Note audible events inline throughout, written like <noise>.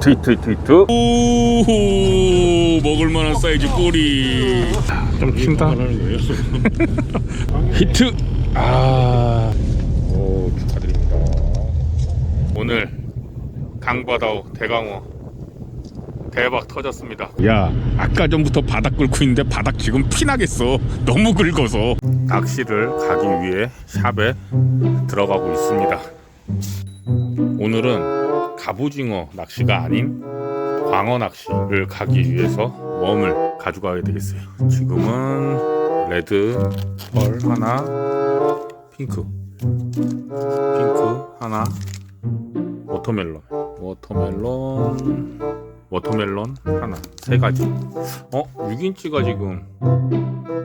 히트 히트 히트 히트. 오 먹을만한 사이즈 꼬리. 좀 킨다? <laughs> 히트. 아 오 축하드립니다. 오늘 강바다오 대강어 대박 터졌습니다. 야 아까 전부터 바닥 긁고 있는데 바닥 지금 피나겠어. 너무 긁어서. 낚시를 가기 위해 샵에 들어가고 있습니다. 오늘은 갑오징어 낚시가 아닌 광어 낚시를 가기 위해서 웜을 가져가야 되겠어요. 지금은 레드 펄 하나, 핑크, 핑크 하나, 워터멜론, 워터멜론, 워터멜론 하나, 세 가지. 어, 6인치가 지금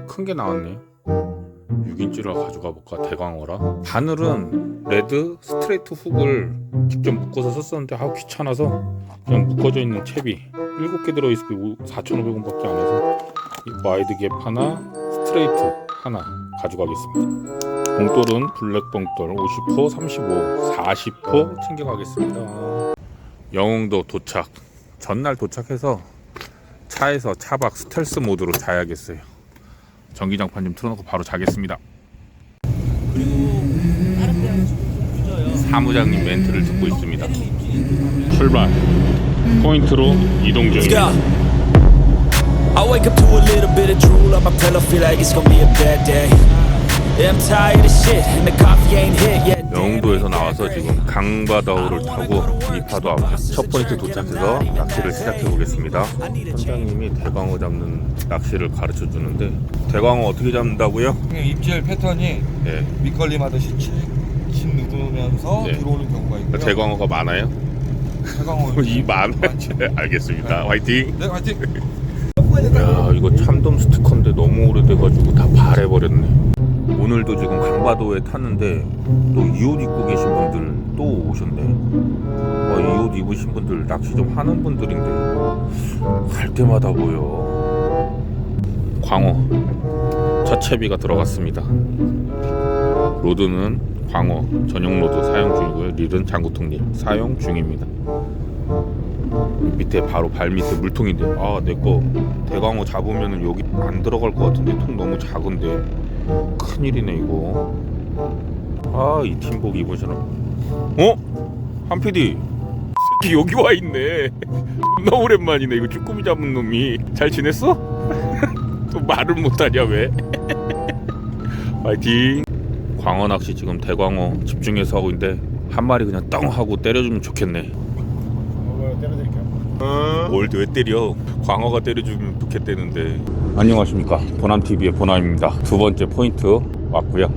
큰 게 나왔네요. 6인치를 가져가 볼까 대광어라? 바늘은 레드 스트레이트 훅을 직접 묶어서 썼었는데 아 귀찮아서 그냥 묶어져 있는 채비. 7개 들어있을 때 4,500원밖에 안 해서. 이 와이드 갭 하나 스트레이트 하나 가져가겠습니다. 봉돌은 블랙 봉돌 50호 35 40호 챙겨가겠습니다. 영흥도 도착. 전날 도착해서 차에서 차박 스텔스 모드로 자야겠어요 전기장판 좀 틀어놓고 바로 자겠습니다. 사무장님 멘트를 듣고 있습니다. 출발. 포인트로 이동 중입니다. I wake up to a little bit of drool on my pillow, feel like it's gonna be a bad day. Yeah, I'm tired of shit, and the coffee ain't hit yet. 영도에서 나와서 지금 강바다오를 타고 이파도 앞첫 포인트 도착해서 낚시를 시작해 보겠습니다. 선장님이 대광어 잡는 낚시를 가르쳐 주는데 대광어 어떻게 잡는다고요? 그냥 입질 패턴이 네. 밑걸림 하듯이 칙, 칙 누르면서 네. 들어오는 경우가 있고요. 대광어가 많아요? 대광어 <laughs> 이 많아요. 알겠습니다. 화이팅. 네, 화이팅. <laughs> 야 이거 참돔 스티커인데 너무 오래돼가지고 다 발해버렸네 오늘도 지금 강바도에 탔는데 또 이 옷 입고 계신 분들 또 오셨네. 어, 이옷 입으신 분들 낚시 좀 하는 분들인데 갈 때마다 보여. 광어. 첫 채비가 들어갔습니다. 로드는 광어. 전용 로드 사용 중이고요. 릴은 장구통립 사용 중입니다. 밑에 바로 발 밑에 물통인데. 아 내 거. 대광어 잡으면은 여기 안 들어갈 것 같은데. 통 너무 작은데 큰일이네 이거. 아 이 팀복 입으시나 어? 한 PD 새끼 <laughs> 여기 와 있네. <laughs> 존나 오랜만이네 이거 쭈꾸미 잡은 놈이. 잘 지냈어? <laughs> 또 말을 못하냐 왜? 파이팅. 광어 낚시 지금 대광어 집중해서 하고 있는데 한 마리 그냥 땅 하고 때려주면 좋겠네 뭘왜 때려? 광어가 때려주면 좋겠다는데. 안녕하십니까 보남 TV의 보남입니다. 두 번째 포인트 왔고요.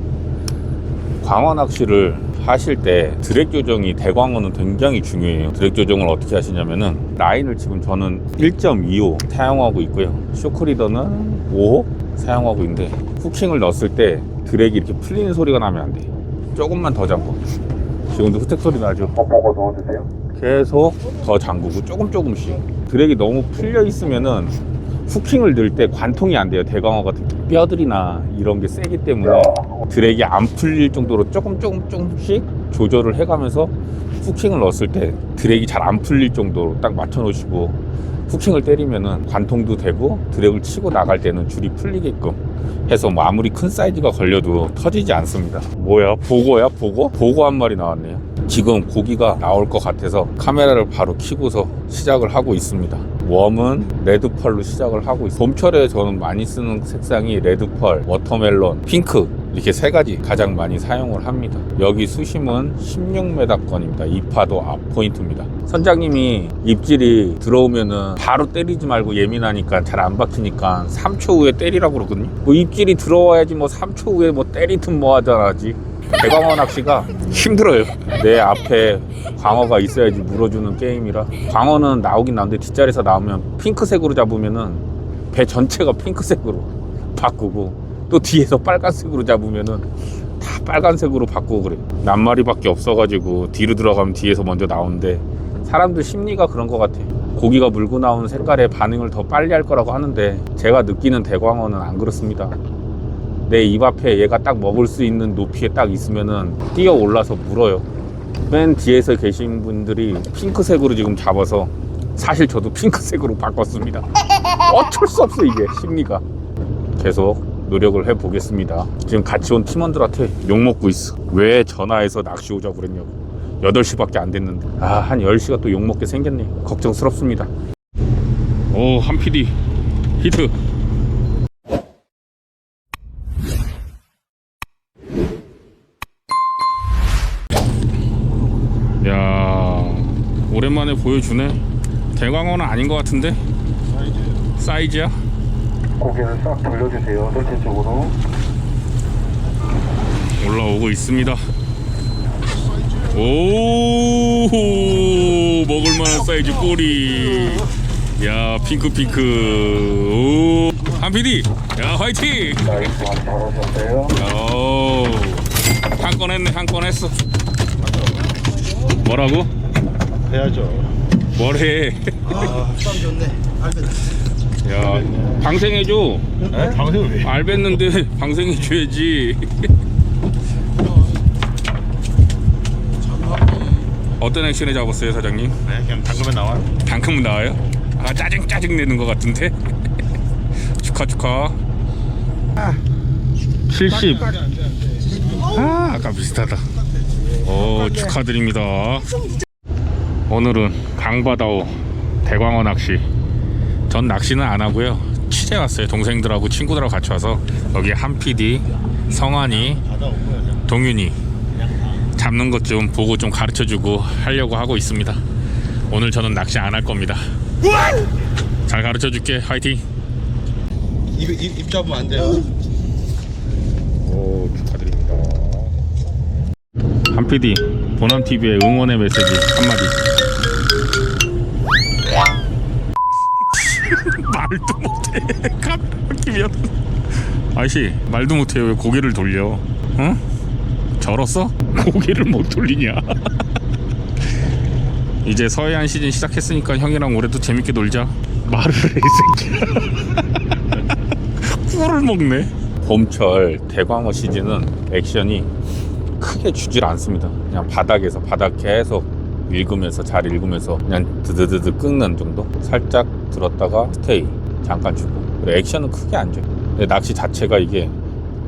광어 낚시를 하실 때 드랙 조정이 대광어는 굉장히 중요해요. 드랙 조정을 어떻게 하시냐면은 라인을 지금 저는 1.25 사용하고 있고요. 쇼크리더는 5호 사용하고 있는데 후킹을 넣었을 때 드랙이 이렇게 풀리는 소리가 나면 안 돼. 조금만 더 잠궈. 지금도 후택 소리 나죠? 뻑뻑 넣어주세요. 계속 더 잠그고 조금 조금씩. 드랙이 너무 풀려 있으면은 후킹을 넣을 때 관통이 안 돼요. 대광어 같은 뼈들이나 이런 게 세기 때문에 드랙이 안 풀릴 정도로 조금 조금 조금씩 조절을 해가면서 후킹을 넣었을 때 드랙이 잘 안 풀릴 정도로 딱 맞춰 놓으시고 후킹을 때리면은 관통도 되고 드랙을 치고 나갈 때는 줄이 풀리게끔 해서 뭐 아무리 큰 사이즈가 걸려도 터지지 않습니다 뭐야 보고야 보고? 보고 한 마리 나왔네요 지금 고기가 나올 것 같아서 카메라를 바로 켜고서 시작을 하고 있습니다. 웜은 레드펄로 시작을 하고 있어요. 봄철에 저는 많이 쓰는 색상이 레드펄, 워터멜론, 핑크 이렇게 세 가지 가장 많이 사용을 합니다. 여기 수심은 16m권입니다. 이파도 앞 포인트입니다. 선장님이 입질이 들어오면은 바로 때리지 말고 예민하니까 잘 안 박히니까 3초 후에 때리라고 그러거든요. 뭐 입질이 들어와야지 뭐 3초 후에 뭐 때리든 뭐 하잖아지. 대광어 낚시가 힘들어요. 내 앞에 광어가 있어야지 물어주는 게임이라 광어는 나오긴 나오는데 뒷자리에서 나오면 핑크색으로 잡으면은 배 전체가 핑크색으로 바꾸고 또 뒤에서 빨간색으로 잡으면은 다 빨간색으로 바꾸고 그래. 낱마리밖에 없어가지고 뒤로 들어가면 뒤에서 먼저 나오는데 사람들 심리가 그런 것 같아. 고기가 물고 나오는 색깔에 반응을 더 빨리 할 거라고 하는데 제가 느끼는 대광어는 안 그렇습니다. 내 입 앞에 얘가 딱 먹을 수 있는 높이에 딱 있으면은 뛰어 올라서 물어요. 맨 뒤에서 계신 분들이 핑크색으로 지금 잡아서 사실 저도 핑크색으로 바꿨습니다. 어쩔 수 없어 이게 심리가. 계속 노력을 해 보겠습니다. 지금 같이 온 팀원들한테 욕 먹고 있어. 왜 전화해서 낚시 오자고 그랬냐고. 8시밖에 안 됐는데. 아, 한 10시가 또 욕먹게 생겼네. 걱정스럽습니다. 오, 한 PD. 히트. 야 오랜만에 보여주네. 대광어는 아닌 것 같은데? 사이즈 야? 고개를 싹 돌려주세요. 돌체 쪽으로. 올라오고 있습니다. 오 먹을만한 사이즈 꼬리. 야 핑크 핑크. 오한 PD. 야 화이팅. 나이스, 많이 잘하셨어요. 오한 건 했네 한 건 했어. 뭐라고? 해야죠. 뭐래? 아, 땀 좋네. 야 방생해줘. 네? 방송을 왜? 알겠는데 방생해줘야지. 어떤 액션에 잡았어요 사장님? 네, 그냥 당근에 나와. 단큼 나와요? 아 짜증 짜증 내는 것 같은데? <laughs> 축하 축하. 70. 아 아까 비슷하다. 오 축하드립니다. 오늘은 강바다오 대광어 낚시. 전 낚시는 안 하고요. 취재 왔어요. 동생들하고 친구들하고 같이 와서 여기 한 PD, 성환이. 동윤이 잡는 것 좀 보고 좀 가르쳐 주고 하려고 하고 있습니다. 오늘 저는 낚시 안 할 겁니다. 잘 가르쳐 줄게. 화이팅. 입, 입, 입 잡으면 안 돼요. 오 축하드립니다. 한 PD 보남 TV의 응원의 메시지 한마디. <laughs> 말도 못해. 갑자기 면 아저씨 말도 못해 왜 고개를 돌려? 응? 절었어? <laughs> 고개를 못 돌리냐? <laughs> 이제 서해안 시즌 시작했으니까 형이랑 올해도 재밌게 놀자. 말을 해, 이 새끼야. <laughs> 꿀을 먹네. 봄철 대광어 시즌은 액션이 크게 주질 않습니다. 그냥 바닥에서 바닥 계속 읽으면서 잘 읽으면서 그냥 드드드드 끊는 정도. 살짝 들었다가 스테이 잠깐 주고. 액션은 크게 안 줘요. 근데 낚시 자체가 이게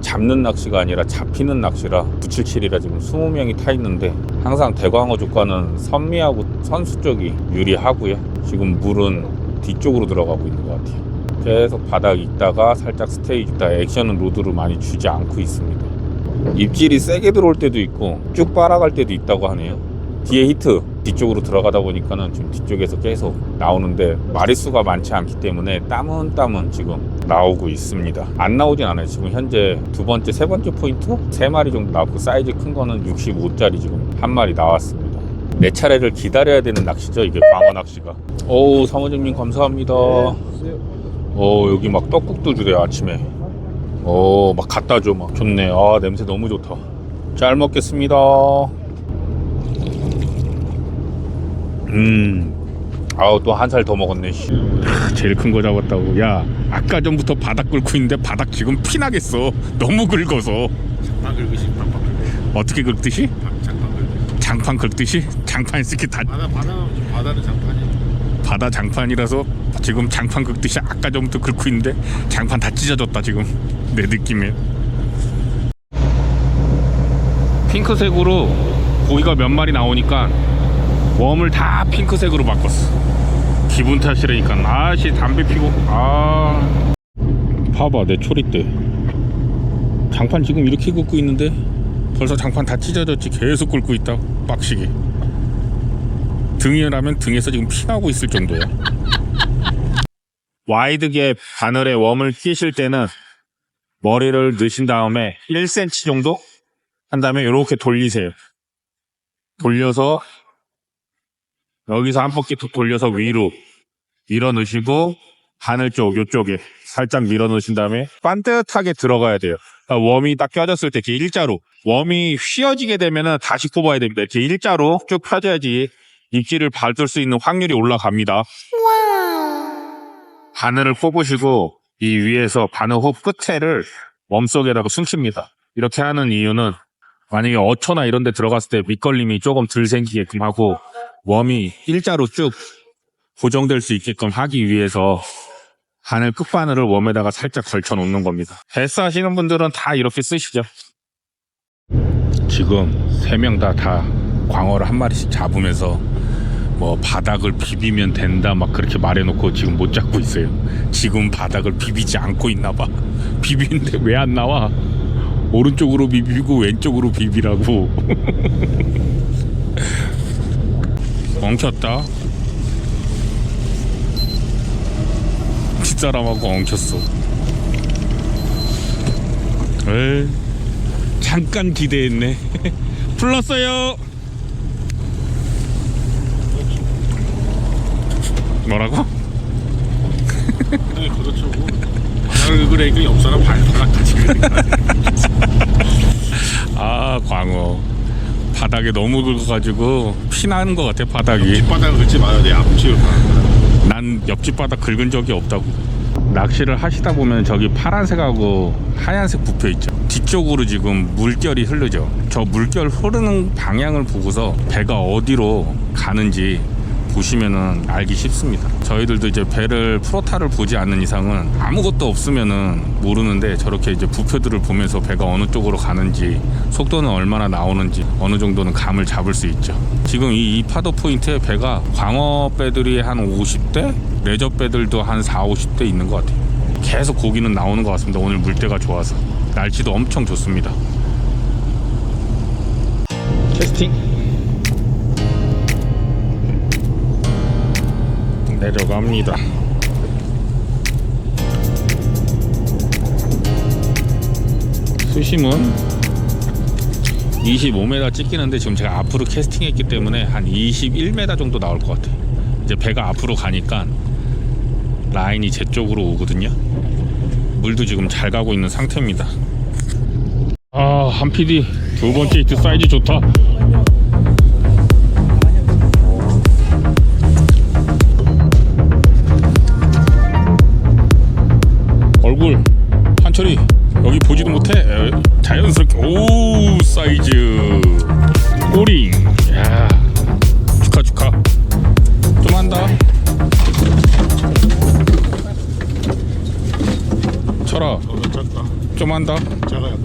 잡는 낚시가 아니라 잡히는 낚시라 977이라 지금 20명이 타 있는데 항상 대광어 조과는 선미하고 선수 쪽이 유리하고요. 지금 물은 뒤쪽으로 들어가고 있는 것 같아요. 계속 바닥 있다가 살짝 스테이 있다 액션은 로드로 많이 주지 않고 있습니다. 입질이 세게 들어올 때도 있고 쭉 빨아갈 때도 있다고 하네요. 뒤에 히트 뒤쪽으로 들어가다 보니까는 지금 뒤쪽에서 계속 나오는데 마리수가 많지 않기 때문에 땀은 땀은 지금 나오고 있습니다. 안 나오진 않아요. 지금 현재 두 번째, 세 번째 포인트 세 마리 정도 나왔고 사이즈 큰 거는 65짜리 지금 한 마리 나왔습니다. 내 차례를 기다려야 되는 낚시죠. 이게 광어 낚시가. 어우 사모님님 감사합니다. 어 여기 막 떡국도 주래요 아침에 어막 갖다 줘 막 좋네 아 냄새 너무 좋다 잘 먹겠습니다 음 아우 또 한 살 더 먹었네 씨. 아, 제일 큰 거 잡았다고 야 아까 전부터 바닥 긁고 있는데 바닥 지금 피나겠어 너무 긁어서 장판 긁으시, 장판 긁으시. 어떻게 긁듯이 장판 긁으시. 장판 긁듯이 장판 이렇게 다 바다, 바다, 바다는 장판이. 바다 장판이라서 지금 장판 긁듯이 아까 전부터 긁고 있는데 장판 다 찢어졌다 지금 내 느낌에 핑크색으로 고기가 몇 마리 나오니까 웜을 다 핑크색으로 바꿨어. 기분 탓이라니까. 아씨 담배 피고. 아. 봐봐 내 초리대 장판 지금 이렇게 긁고 있는데? 벌써 장판 다 찢어졌지. 계속 긁고 있다 빡시게. 등이라면 등에서 지금 피나고 있을 정도야. <laughs> 와이드게 바늘에 웜을 끼실 때는 머리를 넣으신 다음에 1cm 정도? 한 다음에 이렇게 돌리세요. 돌려서 여기서 한 바퀴 더 돌려서 위로 밀어 넣으시고 바늘 쪽 요쪽에 살짝 밀어 넣으신 다음에 반듯하게 들어가야 돼요. 그러니까 웜이 딱 껴졌을 때 이렇게 일자로 웜이 휘어지게 되면은 다시 꼽아야 됩니다. 이렇게 일자로 쭉 펴져야지 입질을 받을 수 있는 확률이 올라갑니다. 바늘을 꼽으시고 이 위에서 바늘 호 끝에를 웜 속에다가 숨깁니다. 이렇게 하는 이유는 만약에 어초나 이런 데 들어갔을 때 밑걸림이 조금 덜 생기게끔 하고 웜이 일자로 쭉 고정될 수 있게끔 하기 위해서 바늘 끝바늘을 웜에다가 살짝 걸쳐 놓는 겁니다. 헬스 하시는 분들은 다 이렇게 쓰시죠. 지금 세 명 다 다 광어를 한 마리씩 잡으면서 뭐 바닥을 비비면 된다 막 그렇게 말해놓고 지금 못 잡고 있어요. 지금 바닥을 비비지 않고 있나 봐. <laughs> 비비는데 왜 안 나와? 오른쪽으로 비비고 왼쪽으로 비비라고. <laughs> 엉켰다. 뒷사람하고 엉켰어. 에이, 잠깐 기대했네. <laughs> 불렀어요. 뭐라고? 걷 어차고 바닥을 그래 옆사람 발바닥 같이 그래 아 광어. 바닥에 너무 긁어가지고 피나는 것 같아 바닥이. 뒷바닥을 긁지 마요. 내 앞뒤로 난 옆집 바닥 긁은 적이 없다고. 낚시를 하시다 보면 저기 파란색하고 하얀색 부표 있죠. 뒤쪽으로 지금 물결이 흐르죠. 저 물결 흐르는 방향을 보고서 배가 어디로 가는지 보시면은 알기 쉽습니다. 저희들도 이제 배를 프로타를 보지 않는 이상은 아무것도 없으면은 모르는데 저렇게 이제 부표들을 보면서 배가 어느 쪽으로 가는지 속도는 얼마나 나오는지 어느 정도는 감을 잡을 수 있죠. 지금 이, 이 파도 포인트에 배가 광어 배들이 한 50대 레저 배들도 한 4, 50대 있는 것 같아요. 계속 고기는 나오는 것 같습니다. 오늘 물때가 좋아서. 날씨도 엄청 좋습니다. 캐스팅 내려갑니다. 수심은 25m 찍히는데 지금 제가 앞으로 캐스팅했기 때문에 한 21m 정도 나올 것 같아요. 이제 배가 앞으로 가니까 라인이 제 쪽으로 오거든요. 물도 지금 잘 가고 있는 상태입니다. 아, 한 PD 두 번째 히트 사이즈 좋다. 한철이 여기 보지도 못해. 에, 자연스럽게. 오 사이즈. 꼬링. 야 축하 축하. 좀 한다. 철아 어좀 한다. 작아요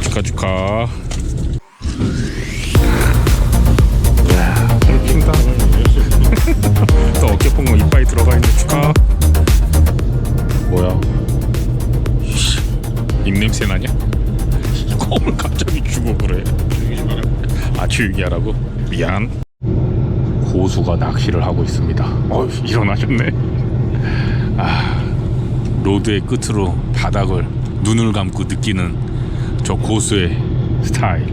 <laughs> 축하 축하 아 주기 하라고? 미안. 고수가 낚시를 하고 있습니다. 어 일어나셨네. 아 로드의 끝으로 바닥을 눈을 감고 느끼는 저 고수의 스타일.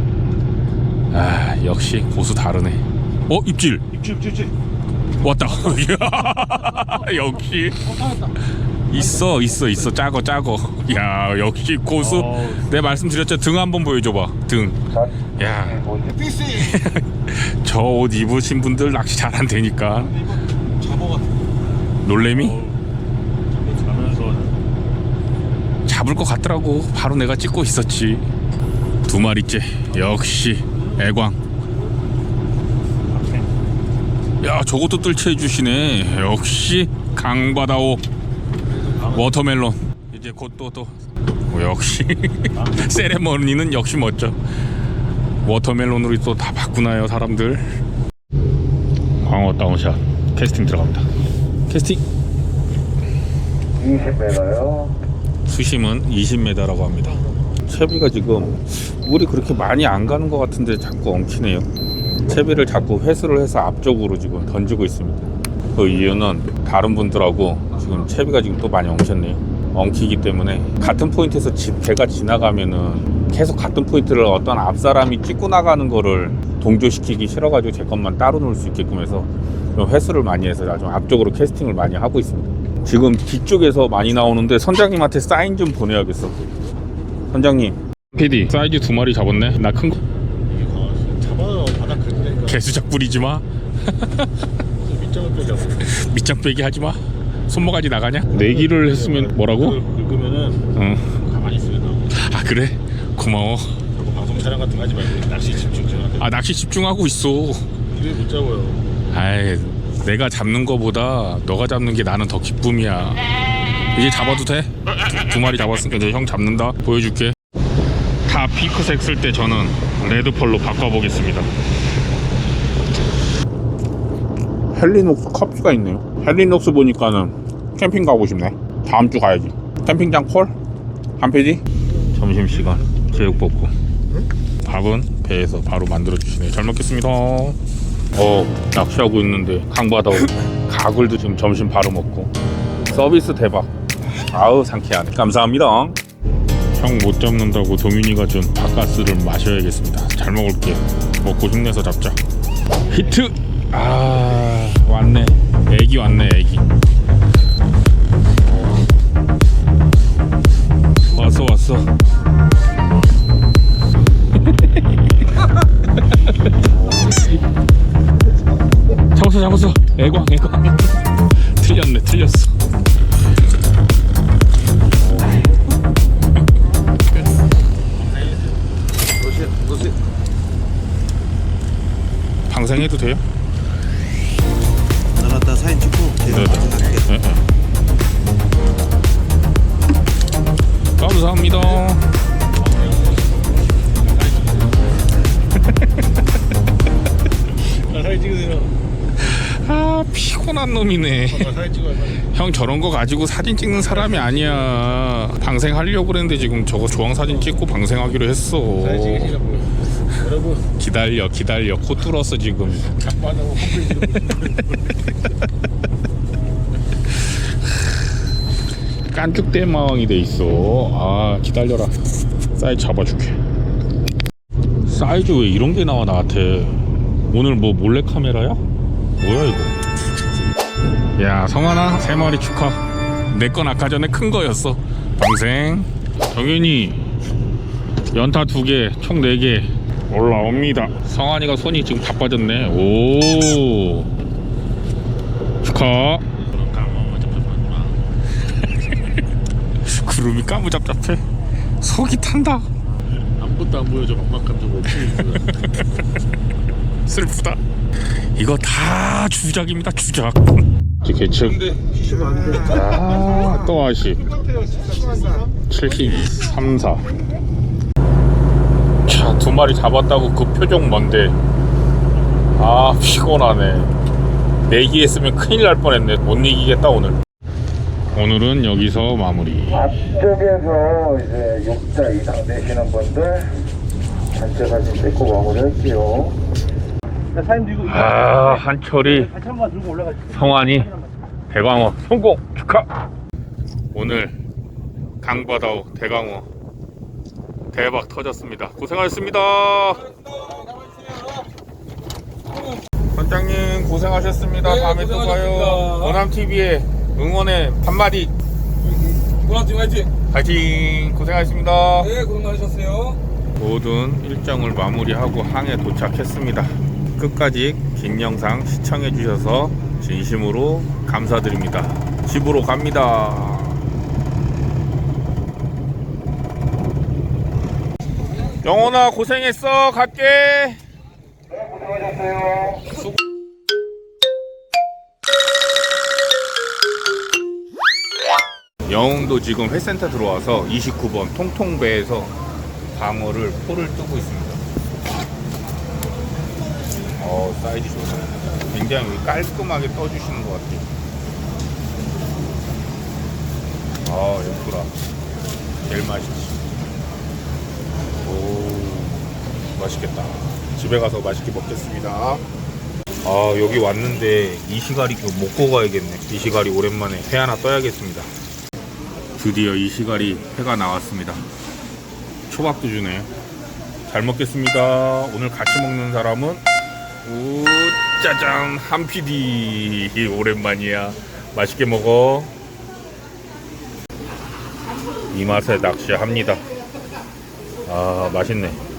아 역시 고수 다르네. 어 입질! 입질 입질 왔다. <laughs> 역시. 있어 있어 있어. 작어 작어 야 역시 고수. 내 말씀드렸죠? 등 한번 보여줘봐. 등 야 저 <laughs> 옷 입으신 분들 낚시 잘 안 되니까. 놀래미? 잡을 것 같더라고. 바로 내가 찍고 있었지. 두 마리째. 역시 애광. 야 저것도 뜰채 해주시네. 역시 강바다오. 워터멜론. 이제 곧 또 또. 역시. <laughs> 세레머니는 역시 멋져 워터멜론으로 또 다 바꾸나요 사람들 광어 다운샷 캐스팅 들어갑니다 캐스팅 20m요. 수심은 20m라고 합니다. 채비가 지금 물이 그렇게 많이 안 가는 것 같은데 자꾸 엉키네요. 채비를 자꾸 회수를 해서 앞쪽으로 지금 던지고 있습니다. 그 이유는 다른 분들하고 지금 채비가 지금 또 많이 엉켰네요. 엉키기 때문에 같은 포인트에서 지- 배가 지나가면은 계속 같은 포인트를 어떤 앞 사람이 찍고 나가는 거를 동조시키기 싫어가지고 제 것만 따로 놓을 수 있게끔 해서 좀 회수를 많이 해서 아주 앞쪽으로 캐스팅을 많이 하고 있습니다. 지금 뒤쪽에서 많이 나오는데 선장님한테 사인 좀 보내야겠어. 선장님. PD 사이즈 두 마리 잡았네. 나 큰 거. 잡아요 바닥 긁으니까 개수작 부리지 마. <laughs> 밑장 빼기 하지 마. 손모가지 나가냐? 내기를 했으면 뭐라고? 긁으면은 응. 가만히 있어요 나아 그래? 고마워. 자꾸 방송 촬영 같은 거 하지 말고 낚시 집중 좀 하세요 아 낚시 집중하고 있어. 이래 못 잡아요 아이 내가 잡는 거보다 너가 잡는 게 나는 더 기쁨이야 이제 잡아도 돼? 두, 두 마리 잡았으니까 이제 형 잡는다 보여줄게 다 핑크색 쓸 때 저는 레드펄로 바꿔보겠습니다 헬리녹스 커피가 있네요 헬리녹스 보니까는 캠핑 가고 싶네. 다음 주 가야지. 캠핑장 콜? 한 페이지? 점심시간 제육볶음. 밥은 배에서 바로 만들어주시네요 잘 먹겠습니다. 어 낚시하고 있는데 강바다 <laughs> 가글도 지금 점심 바로 먹고. 서비스 대박. 아우 상쾌하네. 감사합니다. 형 못 잡는다고 도민이가 준 바카스를 마셔야겠습니다. 잘 먹을게. 먹고 힘내서 잡자. 히트! 아 왔네. 애기 왔네 애기 왔어. 잡았어 잡았어 애광 애광 틀렸네 틀렸어 찍어요. 사진. 형 저런 거 가지고 사진 찍는 사람이 아니야. 방생하려고 그랬는데 지금 저거 조항 사진 찍고 방생하기로 했어. 여러분 기다려 기다려 코 뚫었어 지금. 홈페이지로 <laughs> 깐죽대망이 돼 있어. 아 기다려라. 사이즈 잡아줄게. 사이즈 왜 이런 게 나와 나한테? 오늘 뭐 몰래 카메라야? 뭐야 이거? 야 성환아 세 마리 축하. 내 건 아까 전에 큰 거였어. 방생. 정현이 연타 두 개, 총 네 개 올라옵니다. 성환이가 손이 지금 다 빠졌네. 오 축하. <laughs> 구름이 까무잡잡해 속이 탄다 아무것도 안 보여줘. 막막한 저거. <laughs> 슬프다 이거 다 주작입니다 주작 이제 개측 아 또 아시. 72 3 4 자, 두 마리 잡았다고 그 표정 뭔데? 아 피곤하네. 내기 했으면 큰일 날 뻔했네. 못 이기겠다 오늘. 오늘은 여기서 마무리. 앞쪽에서 이제 6자 이상 되시는 분들 단체 사진 찍고 마무리할게요. 아 한철이 성환이 대광어 성공 축하! 오늘 강바다오 대광어 대박 터졌습니다. 고생하셨습니다. 선장님 고생하셨습니다. 다음에 또 봐요. 원암TV의 응원의 한마디 고맙지 화이팅! 파이팅! 고생하셨습니다. 네 고생 많으셨어요. 모든 일정을 마무리하고 항에 도착했습니다. 끝까지 긴 영상 시청해 주셔서 진심으로 감사드립니다. 집으로 갑니다. 영원아 고생했어 갈게 고생하셨어요. 영웅도 지금 회센터 들어와서 29번 통통배에서 방어를 포를 뜨고 있습니다. 어 사이즈 좋네. 굉장히 깔끔하게 떠주시는 것 같아요. 아 예쁘라. 제일 맛있지. 오 맛있겠다. 집에 가서 맛있게 먹겠습니다. 아 여기 왔는데 이시가리 그 먹고 가야겠네. 이시가리 오랜만에 회 하나 떠야겠습니다. 드디어 이시가리 회가 나왔습니다. 초밥도 주네. 잘 먹겠습니다. 오늘 같이 먹는 사람은 우 짜잔 한 PD 오랜만이야. 맛있게 먹어. 이 맛에 낚시합니다. 아 맛있네.